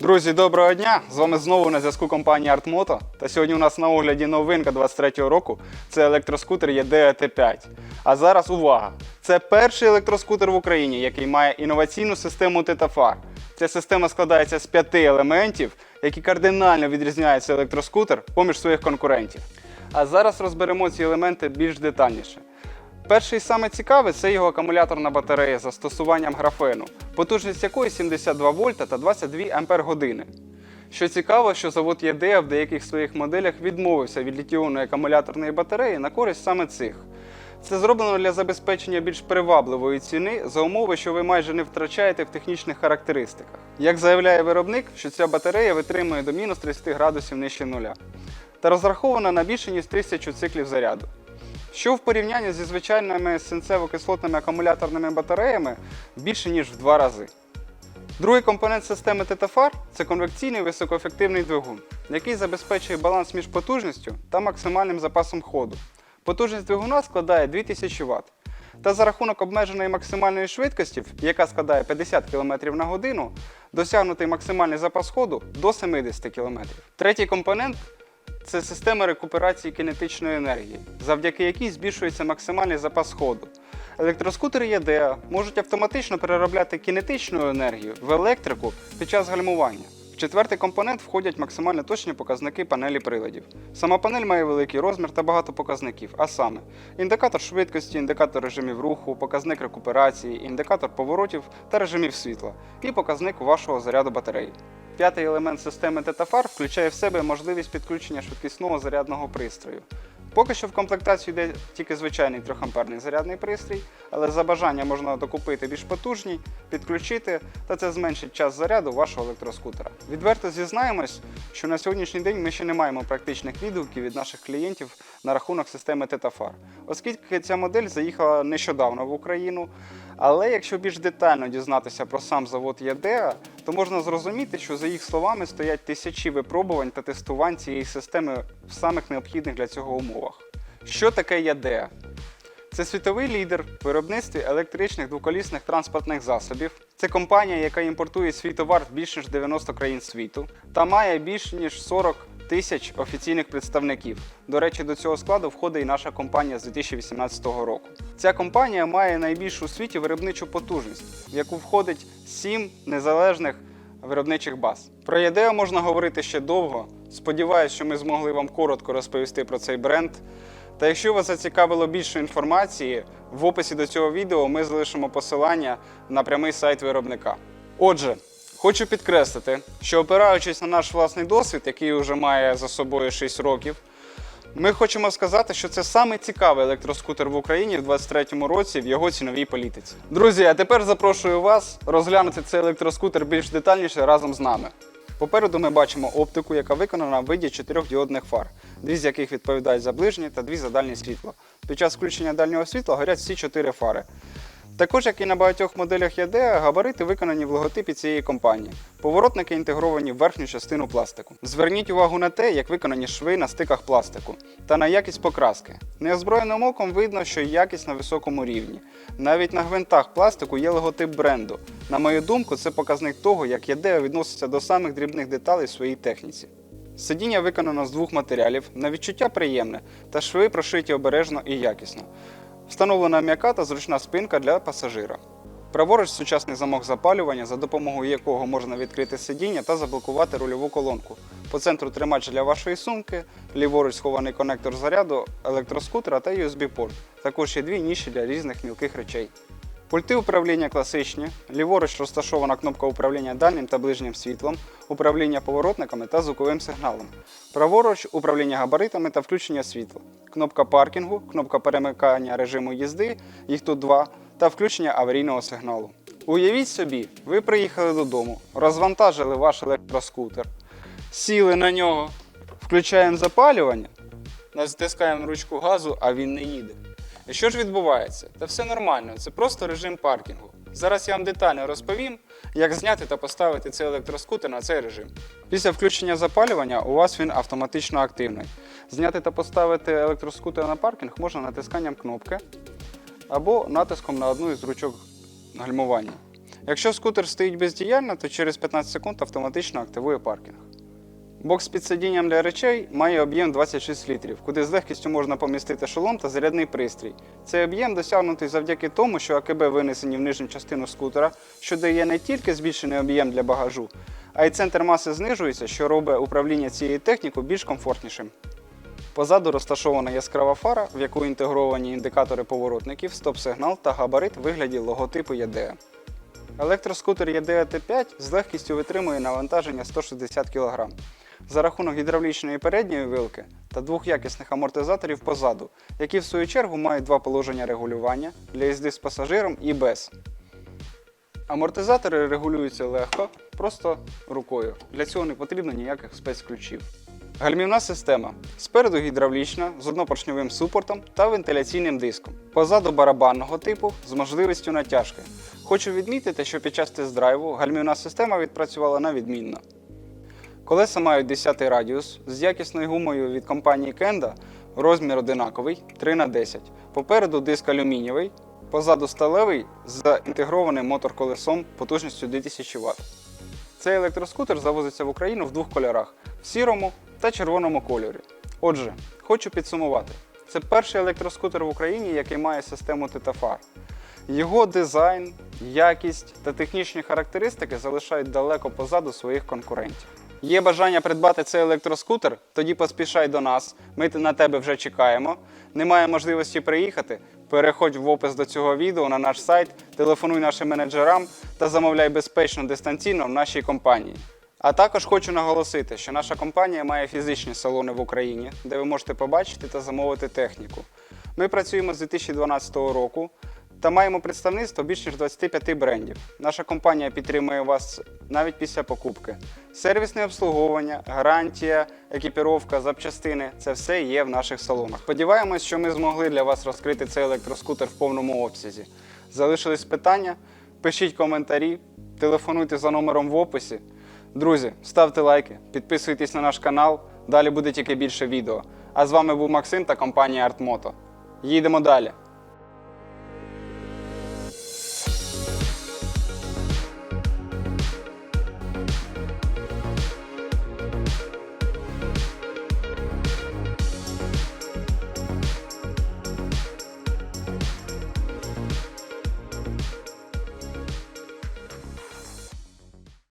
Друзі, доброго дня! З вами знову на зв'язку компанія ArtMoto. Та сьогодні у нас на огляді новинка 23-го року. Це електроскутер EDE T5. А зараз увага! Це перший електроскутер в Україні, який має інноваційну систему TTFAR. Ця система складається з п'яти елементів, які кардинально відрізняються електроскутер поміж своїх конкурентів. А зараз розберемо ці елементи більш детальніше. Перший саме цікавий це його акумуляторна батарея з застосуванням графену, потужність якої 72 вольта та 22 ампер години. Що цікаво, що завод ЄДЕ в деяких своїх моделях відмовився від літіонної акумуляторної батареї на користь саме цих. Це зроблено для забезпечення більш привабливої ціни за умови, що ви майже не втрачаєте в технічних характеристиках. Як заявляє виробник, що ця батарея витримує до мінус 30 градусів нижче нуля та розрахована на більше ніж 1000 циклів заряду що в порівнянні зі звичайними синцево-кислотними акумуляторними батареями більше ніж в два рази. Другий компонент системи TTFAR – це конвекційний високоефективний двигун, який забезпечує баланс між потужністю та максимальним запасом ходу. Потужність двигуна складає 2000 Вт. Та за рахунок обмеженої максимальної швидкості, яка складає 50 км на годину, досягнутий максимальний запас ходу до 70 км. Третій компонент це система рекуперації кінетичної енергії, завдяки якій збільшується максимальний запас ходу. Електроскутери ЄДЕА можуть автоматично переробляти кінетичну енергію в електрику під час гальмування. В четвертий компонент входять максимально точні показники панелі приладів. Сама панель має великий розмір та багато показників, а саме індикатор швидкості, індикатор режимів руху, показник рекуперації, індикатор поворотів та режимів світла і показник вашого заряду батареї. П'ятий елемент системи TTFAR включає в себе можливість підключення швидкісного зарядного пристрою. Поки що в комплектацію йде тільки звичайний 3-амперний зарядний пристрій, але за бажання можна докупити більш потужний, підключити, та це зменшить час заряду вашого електроскутера. Відверто зізнаємось, що на сьогоднішній день ми ще не маємо практичних відгуків від наших клієнтів на рахунок системи TTFAR, оскільки ця модель заїхала нещодавно в Україну. Але якщо більш детально дізнатися про сам завод ЄДЕА, то можна зрозуміти, що за їх словами стоять тисячі випробувань та тестувань цієї системи в самих необхідних для цього умовах. Що таке ЄДЕА? Це світовий лідер в виробництві електричних двоколісних транспортних засобів. Це компанія, яка імпортує свій товар в більш ніж 90 країн світу та має більш ніж 40 тисяч офіційних представників. До речі, до цього складу входить і наша компанія з 2018 року. Ця компанія має найбільшу у світі виробничу потужність, в яку входить 7 незалежних виробничих баз. Про ЄДЕО можна говорити ще довго. Сподіваюсь, що ми змогли вам коротко розповісти про цей бренд. Та якщо вас зацікавило більше інформації, в описі до цього відео ми залишимо посилання на прямий сайт виробника. Отже, хочу підкреслити, що опираючись на наш власний досвід, який вже має за собою 6 років, ми хочемо сказати, що це самий цікавий електроскутер в Україні в 2023 році в його ціновій політиці. Друзі, а тепер запрошую вас розглянути цей електроскутер більш детальніше разом з нами. Попереду ми бачимо оптику, яка виконана в виді чотирьох діодних фар, дві з яких відповідають за ближнє та дві за дальнє світло. Під час включення дальнього світла горять всі чотири фари. Також, як і на багатьох моделях ЄДЕ, габарити виконані в логотипі цієї компанії. Поворотники інтегровані в верхню частину пластику. Зверніть увагу на те, як виконані шви на стиках пластику та на якість покраски. Неозброєним оком видно, що якість на високому рівні. Навіть на гвинтах пластику є логотип бренду. На мою думку, це показник того, як ЄДЕ відноситься до самих дрібних деталей в своїй техніці. Сидіння виконано з двох матеріалів, на відчуття приємне, та шви прошиті обережно і якісно. Встановлена м'яка та зручна спинка для пасажира. Праворуч сучасний замок запалювання, за допомогою якого можна відкрити сидіння та заблокувати рульову колонку. По центру тримач для вашої сумки, ліворуч схований конектор заряду, електроскутера та USB-порт. Також є дві ніші для різних мілких речей. Пульти управління класичні. Ліворуч розташована кнопка управління дальнім та ближнім світлом, управління поворотниками та звуковим сигналом. Праворуч управління габаритами та включення світла. Кнопка паркінгу, кнопка перемикання режиму їзди, їх тут два, та включення аварійного сигналу. Уявіть собі, ви приїхали додому, розвантажили ваш електроскутер, сіли на нього, включаємо запалювання, натискаємо ручку газу, а він не їде. І що ж відбувається? Та все нормально, це просто режим паркінгу. Зараз я вам детально розповім, як зняти та поставити цей електроскутер на цей режим. Після включення запалювання у вас він автоматично активний. Зняти та поставити електроскутер на паркінг можна натисканням кнопки або натиском на одну із ручок гальмування. Якщо скутер стоїть бездіяльно, то через 15 секунд автоматично активує паркінг. Бокс під сидінням для речей має об'єм 26 літрів, куди з легкістю можна помістити шолом та зарядний пристрій. Цей об'єм досягнутий завдяки тому, що АКБ винесені в нижню частину скутера, що дає не тільки збільшений об'єм для багажу, а й центр маси знижується, що робить управління цією технікою більш комфортнішим. Позаду розташована яскрава фара, в яку інтегровані індикатори поворотників, стоп-сигнал та габарит вигляді логотипу ЄДЕ. Електроскутер ЄДЕ Т5 з легкістю витримує навантаження 160 кг. За рахунок гідравлічної передньої вилки та двох якісних амортизаторів позаду, які в свою чергу мають два положення регулювання для їзди з пасажиром і без. Амортизатори регулюються легко, просто рукою. Для цього не потрібно ніяких спецключів. Гальмівна система. Спереду гідравлічна з однопоршньовим супортом та вентиляційним диском. Позаду барабанного типу з можливістю натяжки. Хочу відмітити, що під час тест-драйву гальмівна система відпрацювала на відмінно. Колеса мають 10 радіус з якісною гумою від компанії Kenda, розмір одинаковий 3х10. Попереду диск алюмінієвий, позаду сталевий з інтегрованим мотор-колесом потужністю 2000 Вт. Цей електроскутер завозиться в Україну в двох кольорах в сірому та червоному кольорі. Отже, хочу підсумувати. Це перший електроскутер в Україні, який має систему тетафар. Його дизайн, якість та технічні характеристики залишають далеко позаду своїх конкурентів. Є бажання придбати цей електроскутер? Тоді поспішай до нас. Ми на тебе вже чекаємо. Немає можливості приїхати? Переходь в опис до цього відео на наш сайт, телефонуй нашим менеджерам та замовляй безпечно дистанційно в нашій компанії. А також хочу наголосити, що наша компанія має фізичні салони в Україні, де ви можете побачити та замовити техніку. Ми працюємо з 2012 року та маємо представництво більш ніж 25 брендів. Наша компанія підтримує вас навіть після покупки. Сервісне обслуговування, гарантія, екіпіровка, запчастини це все є в наших салонах. Сподіваємось, що ми змогли для вас розкрити цей електроскутер в повному обсязі. Залишились питання? Пишіть коментарі, телефонуйте за номером в описі. Друзі, ставте лайки, підписуйтесь на наш канал, далі буде тільки більше відео. А з вами був Максим та компанія ArtMoto. Їдемо далі.